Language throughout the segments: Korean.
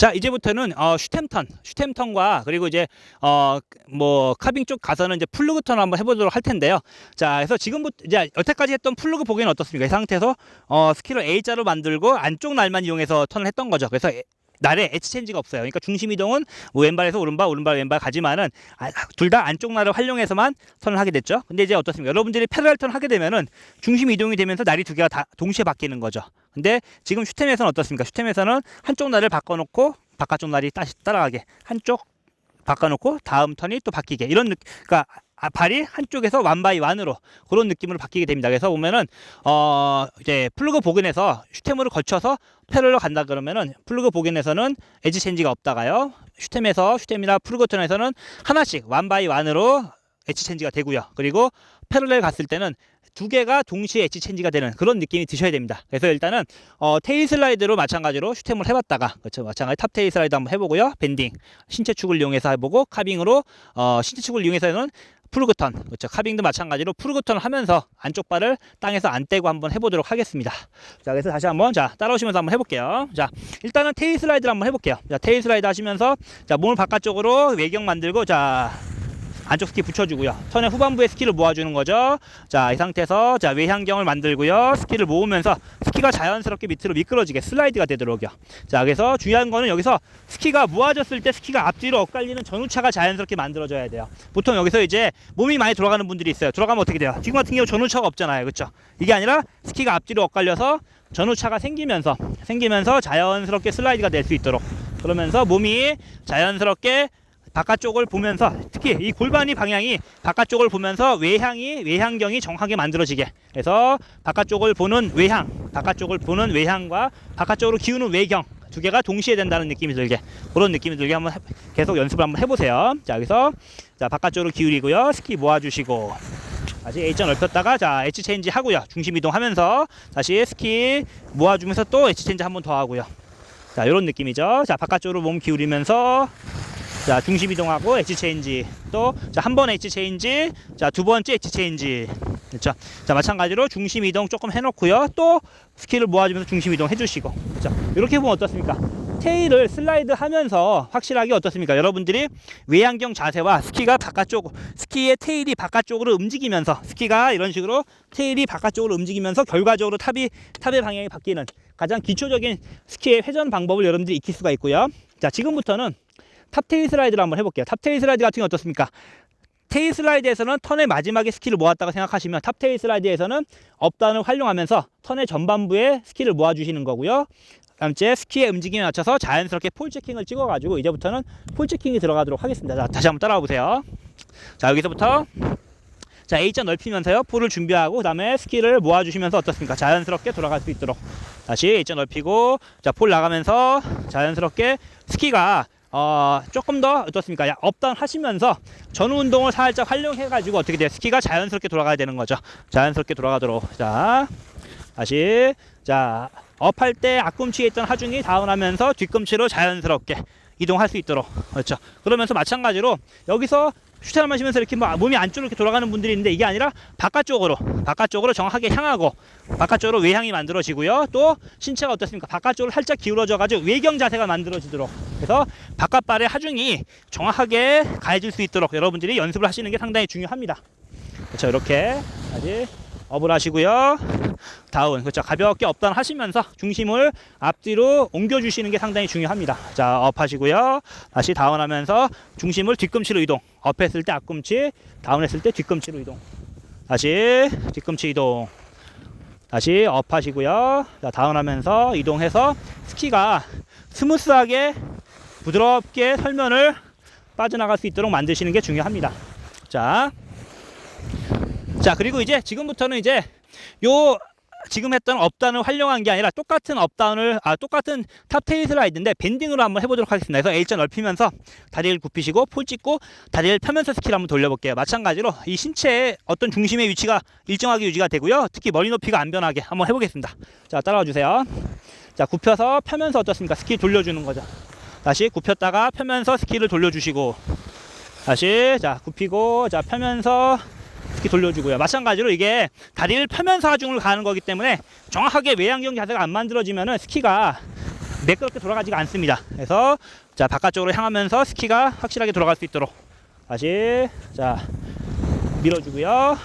자 이제부터는 어, 슈템턴, 슈템턴과 그리고 이제 어 뭐 카빙 쪽 가서는 이제 플루그 턴을 한번 해보도록 할 텐데요. 자 그래서 지금부터 이제 여태까지 했던 플루그 보기는 어떻습니까? 이 상태에서 어 스킬을 A자로 만들고 안쪽 날만 이용해서 턴을 했던 거죠. 그래서 에- 날에 엣지 체인지가 없어요. 그러니까 중심 이동은 뭐 왼발에서 오른발, 오른발, 왼발 가지만은 아, 둘다 안쪽 날을 활용해서만 턴을 하게 됐죠. 근데 이제 어떻습니까? 여러분들이 패러렐 턴 하게 되면은 중심 이동이 되면서 날이 두 개가 다 동시에 바뀌는 거죠. 근데 지금 슈템에서는 어떻습니까? 슈템에서는 한쪽 날을 바꿔놓고 바깥쪽 날이 다시 따라가게 한쪽 바꿔놓고 다음 턴이 또 바뀌게 이런 느, 그러니까 아, 발이 한쪽에서 완바이 완으로 그런 느낌으로 바뀌게 됩니다. 그래서 보면은 어 이제 플루그 보근에서 슈템으로 거쳐서 패럴로 간다 그러면은 플루그 보근에서는 에지 체인지가 없다가요. 슈템에서 슈템이나 플루그 턴에서는 하나씩 완바이 완으로 엣지 체인지가 되고요. 그리고 패럴렐 갔을 때는 두 개가 동시에 엣지 체인지가 되는 그런 느낌이 드셔야 됩니다. 그래서 일단은 어, 테일 슬라이드로 마찬가지로 슈템을 해봤다가 그렇죠 마찬가지 탑 테일 슬라이드 한번 해보고요. 밴딩 신체 축을 이용해서 해보고 카빙으로 어, 신체 축을 이용해서는 프루그턴 그렇죠 카빙도 마찬가지로 프루그턴을 하면서 안쪽 발을 땅에서 안 떼고 한번 해보도록 하겠습니다. 자 그래서 다시 한번 자 따라오시면서 한번 해볼게요. 자 일단은 테일 슬라이드를 한번 해볼게요. 자 테일 슬라이드 하시면서 자 몸을 바깥쪽으로 외경 만들고 자 안쪽 스키 붙여주고요. 턴의 후반부에 스키를 모아주는 거죠. 자, 이 상태에서 자 외향경을 만들고요. 스키를 모으면서 스키가 자연스럽게 밑으로 미끄러지게 슬라이드가 되도록요. 자, 그래서 중요한 거는 여기서 스키가 모아졌을 때 스키가 앞뒤로 엇갈리는 전후차가 자연스럽게 만들어져야 돼요. 보통 여기서 이제 몸이 많이 돌아가는 분들이 있어요. 돌아가면 어떻게 돼요? 지금 같은 경우 전후차가 없잖아요. 그렇죠? 이게 아니라 스키가 앞뒤로 엇갈려서 전후차가 생기면서 생기면서 자연스럽게 슬라이드가 될 수 있도록 그러면서 몸이 자연스럽게 바깥쪽을 보면서 특히 이 골반이 방향이 바깥쪽을 보면서 외향이 외향경이 정확하게 만들어지게 그래서 바깥쪽을 보는 외향 바깥쪽을 보는 외향과 바깥쪽으로 기우는 외경 두 개가 동시에 된다는 느낌이 들게. 그런 느낌이 들게 한번 해- 계속 연습을 한번 해보세요. 자 여기서 자 바깥쪽으로 기울이고요. 스키 모아주시고. 다시 H자 넓혔다가 자 H 체인지 하고요. 중심 이동하면서 다시 스키 모아주면서 또 H 체인지 한 번 더 하고요. 자 이런 느낌이죠. 자 바깥쪽으로 몸 기울이면서 자 중심 이동하고 엣지 체인지 또 자 한 번 엣지 체인지 자 두 번째 엣지 체인지. 그렇죠? 자 마찬가지로 중심 이동 조금 해놓고요. 또 스킬을 모아주면서 중심 이동 해주시고. 자 이렇게 보면 어떻습니까? 테일을 슬라이드 하면서 확실하게 어떻습니까? 여러분들이 외양경 자세와 스키가 바깥쪽 스키의 테일이 바깥쪽으로 움직이면서 스키가 이런 식으로 테일이 바깥쪽으로 움직이면서 결과적으로 탑이 탑의 방향이 바뀌는 가장 기초적인 스키의 회전 방법을 여러분들이 익힐 수가 있고요. 자 지금부터는 탑테일 슬라이드를 한번 해볼게요. 탑테일 슬라이드 같은 게 어떻습니까? 테일 슬라이드에서는 턴의 마지막에 스킬을 모았다고 생각하시면 탑테일 슬라이드에서는 업단을 활용하면서 턴의 전반부에 스킬을 모아주시는 거고요. 다음 째 스키의 움직임에 맞춰서 자연스럽게 폴 체킹을 찍어가지고 이제부터는 폴 체킹이 들어가도록 하겠습니다. 자, 다시 한번 따라와 보세요. 자 여기서부터 자 A자 넓히면서요 폴을 준비하고 그 다음에 스키를 모아주시면서 어떻습니까? 자연스럽게 돌아갈 수 있도록 다시 A자 넓히고 자 폴 나가면서 자연스럽게 스키가 어 조금 더 어떻습니까? 야, 업다운 하시면서 전후 운동을 살짝 활용해 가지고 어떻게 돼요? 스키가 자연스럽게 돌아가야 되는 거죠. 자연스럽게 돌아가도록. 자. 다시 자, 업할 때 앞꿈치에 있던 하중이 다운하면서 뒤꿈치로 자연스럽게 이동할 수 있도록. 그렇죠. 그러면서 마찬가지로 여기서 슈팅을 마시면서 이렇게 뭐 몸이 안쪽으로 이렇게 돌아가는 분들이 있는데 이게 아니라 바깥쪽으로 바깥쪽으로 정확하게 향하고 바깥쪽으로 외향이 만들어지고요. 또 신체가 어떻습니까? 바깥쪽으로 살짝 기울어져 가지고 외경 자세가 만들어지도록. 그래서 바깥발의 하중이 정확하게 가해질 수 있도록 여러분들이 연습을 하시는 게 상당히 중요합니다. 그렇죠. 이렇게 다시 업을 하시고요. 다운. 그렇죠. 가볍게 업단 하시면서 중심을 앞뒤로 옮겨 주시는 게 상당히 중요합니다. 자, 업 하시고요. 다시 다운 하면서 중심을 뒤꿈치로 이동. 업 했을 때 앞꿈치, 다운 했을 때 뒤꿈치로 이동. 다시 뒤꿈치 이동. 다시 업 하시고요. 자, 다운 하면서 이동해서 스키가 스무스하게 부드럽게 설면을 빠져나갈 수 있도록 만드시는 게 중요합니다. 자, 자 그리고 이제 지금부터는 이제 요 지금 했던 업다운을 활용한 게 아니라 똑같은 업다운을 아 똑같은 탑테일 슬라이드인데 밴딩으로 한번 해보도록 하겠습니다. 그래서 A자 넓히면서 다리를 굽히시고 폴 찍고 다리를 펴면서 스킬 한번 돌려볼게요. 마찬가지로 이 신체의 어떤 중심의 위치가 일정하게 유지가 되고요. 특히 머리 높이가 안 변하게 한번 해보겠습니다. 자 따라와 주세요. 자 굽혀서 펴면서 어떻습니까? 스킬 돌려주는 거죠. 다시 굽혔다가 펴면서 스킬을 돌려주시고 다시 자 굽히고 자 펴면서 이렇게 돌려주고요. 마찬가지로 이게 다리를 펴면서 하중을 가는 거기 때문에 정확하게 외양경 자세가 안 만들어지면은 스키가 매끄럽게 돌아가지가 않습니다. 그래서 자 바깥쪽으로 향하면서 스키가 확실하게 돌아갈 수 있도록 다시 자 밀어주고요.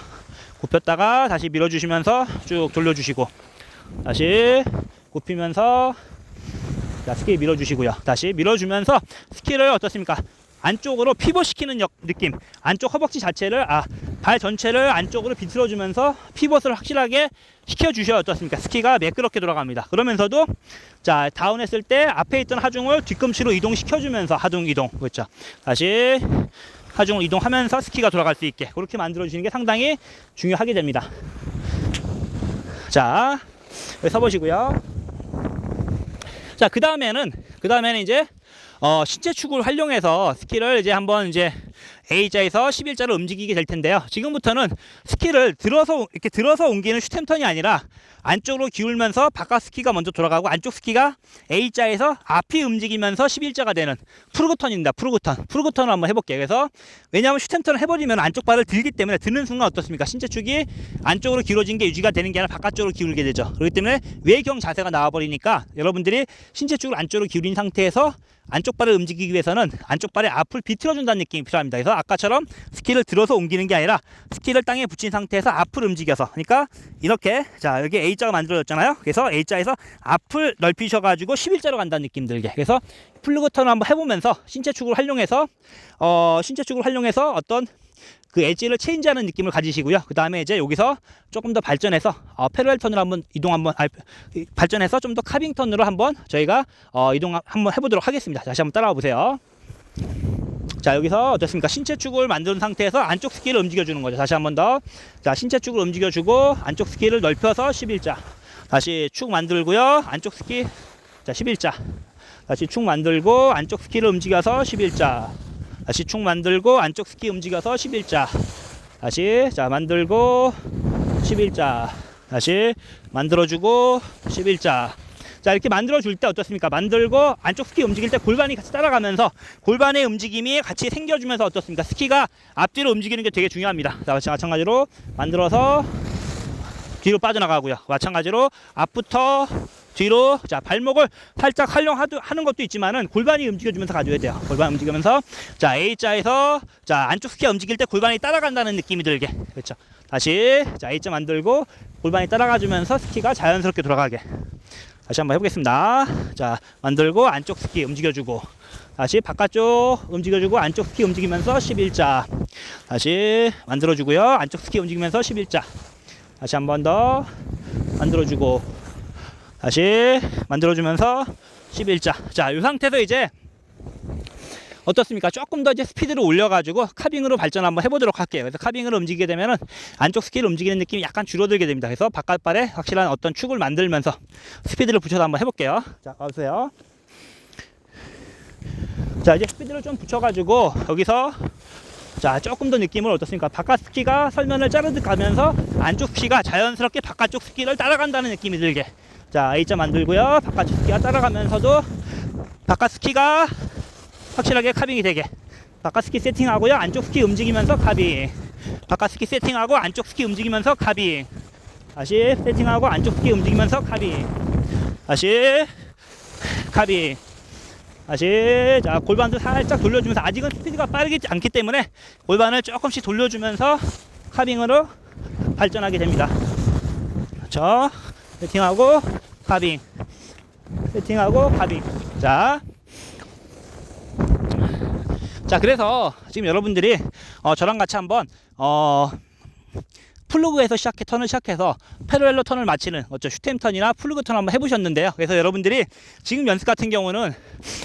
굽혔다가 다시 밀어주시면서 쭉 돌려주시고 다시 굽히면서 자 스키 밀어주시고요. 다시 밀어주면서 스키를 어떻습니까? 안쪽으로 피벗시키는 역, 느낌 안쪽 허벅지 자체를 아 발 전체를 안쪽으로 비틀어주면서 피벗을 확실하게 시켜주셔야 어떻습니까? 스키가 매끄럽게 돌아갑니다. 그러면서도 자 다운했을 때 앞에 있던 하중을 뒤꿈치로 이동시켜주면서 하중 이동 그렇죠? 다시 하중을 이동하면서 스키가 돌아갈 수 있게 그렇게 만들어 주시는 게 상당히 중요하게 됩니다. 자 여기 서보시고요. 자 그 다음에는 그 다음에는 이제 어, 신체 축을 활용해서 스키를 이제 한번 이제 A자에서 11자로 움직이게 될 텐데요. 지금부터는 스키를 들어서 이렇게 들어서 옮기는 슈템턴이 아니라 안쪽으로 기울면서 바깥 스키가 먼저 돌아가고 안쪽 스키가 A자에서 앞이 움직이면서 11자가 되는 프루그턴입니다. 프루그턴. 프루그턴을 한번 해볼게요. 그래서 왜냐하면 슈템턴을 해버리면 안쪽 발을 들기 때문에 드는 순간 어떻습니까? 신체 축이 안쪽으로 기울어진 게 유지가 되는 게 아니라 바깥쪽으로 기울게 되죠. 그렇기 때문에 외경 자세가 나와버리니까 여러분들이 신체 축을 안쪽으로 기울인 상태에서 안쪽 발을 움직이기 위해서는 안쪽 발의 앞을 비틀어준다는 느낌이 필요합니다. 그래서 아까처럼 스키를 들어서 옮기는 게 아니라 스키를 땅에 붙인 상태에서 앞을 움직여서 그러니까 이렇게 자 여기 A자가 만들어졌잖아요. 그래서 A자에서 앞을 넓히셔가지고 11자로 간다는 느낌 들게. 그래서 플루그턴을 한번 해보면서 신체 축을 활용해서 어 신체 축을 활용해서 어떤 그 엣지를 체인지하는 느낌을 가지시고요. 그 다음에 이제 여기서 조금 더 발전해서 어, 패러렐 턴으로 한번 이동 한번 아, 이- 발전해서 좀 더 카빙 턴으로 한번 저희가 어, 이동 한번 해보도록 하겠습니다. 다시 한번 따라와 보세요. 자 여기서 어떻습니까? 신체 축을 만든 상태에서 안쪽 스키를 움직여 주는 거죠. 다시 한 번 더. 자 신체 축을 움직여 주고 안쪽 스키를 넓혀서 11자. 다시 축 만들고요. 안쪽 스키 자 11자. 다시 축 만들고 안쪽 스키를 움직여서 11자. 다시 축 만들고 안쪽 스키 움직여서 11자. 다시 자 만들고 11자. 다시 만들어주고 11자. 자 이렇게 만들어 줄 때 어떻습니까? 만들고 안쪽 스키 움직일 때 골반이 같이 따라가면서 골반의 움직임이 같이 생겨주면서 어떻습니까? 스키가 앞뒤로 움직이는 게 되게 중요합니다. 자 마찬가지로 만들어서 뒤로 빠져나가고요. 마찬가지로 앞부터 뒤로 자 발목을 살짝 활용하는 것도 있지만은 골반이 움직여주면서 가줘야 돼요. 골반 움직이면서 자 A자에서 자 안쪽 스키가 움직일 때 골반이 따라간다는 느낌이 들게 그렇죠. 다시 자 A자 만들고 골반이 따라가주면서 스키가 자연스럽게 돌아가게 다시 한번 해보겠습니다. 자 만들고 안쪽 스키 움직여주고 다시 바깥쪽 움직여주고 안쪽 스키 움직이면서 11자 다시 만들어주고요. 안쪽 스키 움직이면서 11자 다시 한 번 더 만들어주고 다시 만들어주면서 11자 자 이 상태에서 이제 어떻습니까? 조금 더 이제 스피드를 올려가지고 카빙으로 발전 한번 해보도록 할게요. 그래서 카빙으로 움직이게 되면은 안쪽 스키를 움직이는 느낌이 약간 줄어들게 됩니다. 그래서 바깥발에 확실한 어떤 축을 만들면서 스피드를 붙여서 한번 해볼게요. 자 가보세요. 자 이제 스피드를 좀 붙여가지고 여기서 자 조금 더 느낌을 어떻습니까? 바깥 스키가 설면을 자르듯 가면서 안쪽 스키가 자연스럽게 바깥쪽 스키를 따라간다는 느낌이 들게. 자 A자 만들고요. 바깥쪽 스키가 따라가면서도 바깥 스키가 확실하게 카빙이 되게. 바깥 스키 세팅하고요. 안쪽 스키 움직이면서 카빙. 바깥 스키 세팅하고 안쪽 스키 움직이면서 카빙. 다시 세팅하고 안쪽 스키 움직이면서 카빙. 다시 카빙. 다시 자 골반도 살짝 돌려주면서 아직은 스피드가 빠르지 않기 때문에 골반을 조금씩 돌려주면서 카빙으로 발전하게 됩니다. 그렇죠? 세팅하고 카빙, 세팅하고 카빙. 자, 자 그래서 지금 여러분들이 어, 저랑 같이 한번 어, 플루그에서 시작해 턴을 시작해서 패러렐로 턴을 마치는 어쩌 슈템 턴이나 플루그 턴 한번 해보셨는데요. 그래서 여러분들이 지금 연습 같은 경우는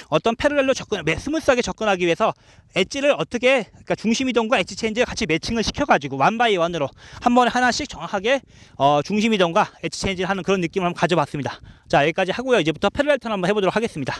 어떤 패러렐로 접근, 매- 스무스하게 접근하기 위해서 엣지를 어떻게 그러니까 중심 이동과 엣지 체인지를 같이 매칭을 시켜가지고 원 바이 원으로 한 번에 하나씩 정확하게 어, 중심 이동과 엣지 체인지를 하는 그런 느낌을 한번 가져봤습니다. 자 여기까지 하고요. 이제부터 패러렐 턴 한번 해보도록 하겠습니다.